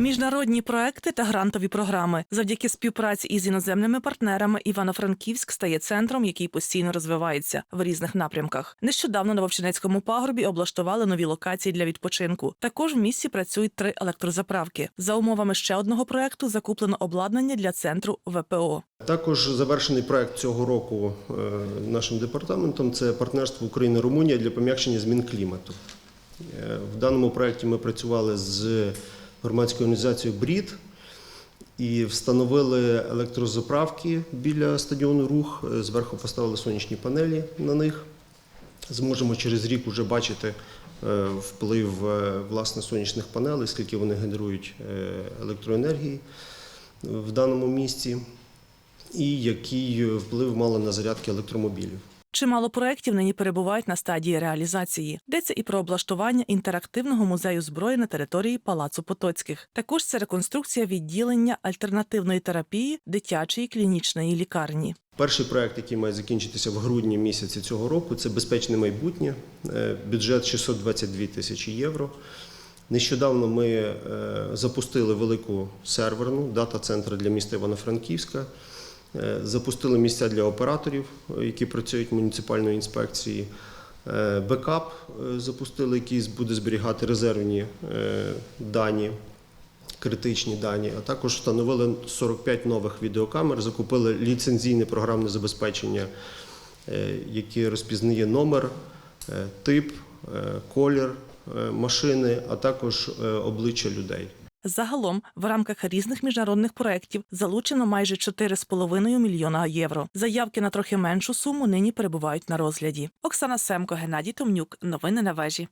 Міжнародні проекти та грантові програми завдяки співпраці із іноземними партнерами Івано-Франківськ стає центром, який постійно розвивається в різних напрямках. Нещодавно на Вовчинецькому пагорбі облаштували нові локації для відпочинку. Також в місті працюють три електрозаправки. За умовами ще одного проекту закуплено обладнання для центру ВПО. Також завершений проект цього року е, нашим департаментом це партнерство Україна-Румунія для пом'якшення змін клімату. Е, В даному проєкті ми працювали з громадською організацією БРІД і встановили електрозаправки біля стадіону Рух. Зверху поставили сонячні панелі на них. Зможемо через рік вже бачити е, вплив е, власне сонячних панелей, скільки вони генерують е, електроенергії в даному місці, і який вплив мали на зарядки електромобілів. Чимало проєктів нині перебувають на стадії реалізації. Йдеться і про облаштування інтерактивного музею зброї на території Палацу Потоцьких. Також це реконструкція відділення альтернативної терапії дитячої клінічної лікарні. Перший проект, який має закінчитися в грудні місяці цього року, це безпечне майбутнє. Е, Бюджет 622 тисячі євро. Нещодавно ми е, запустили велику серверну дата-центр для міста Івано-Франківська. Е, Запустили місця для операторів, які працюють в муніципальної інспекції. Е, Бекап е, запустили, який буде зберігати резервні дані критичні дані, а також встановили 45 нових відеокамер, закупили ліцензійне програмне забезпечення, яке розпізнає номер, тип, колір машини, а також обличчя людей. Загалом в рамках різних міжнародних проєктів залучено майже 4,5 мільйона євро. Заявки на трохи меншу суму нині перебувають на розгляді. Оксана Семко, Геннадій Томнюк. Новини на вежі.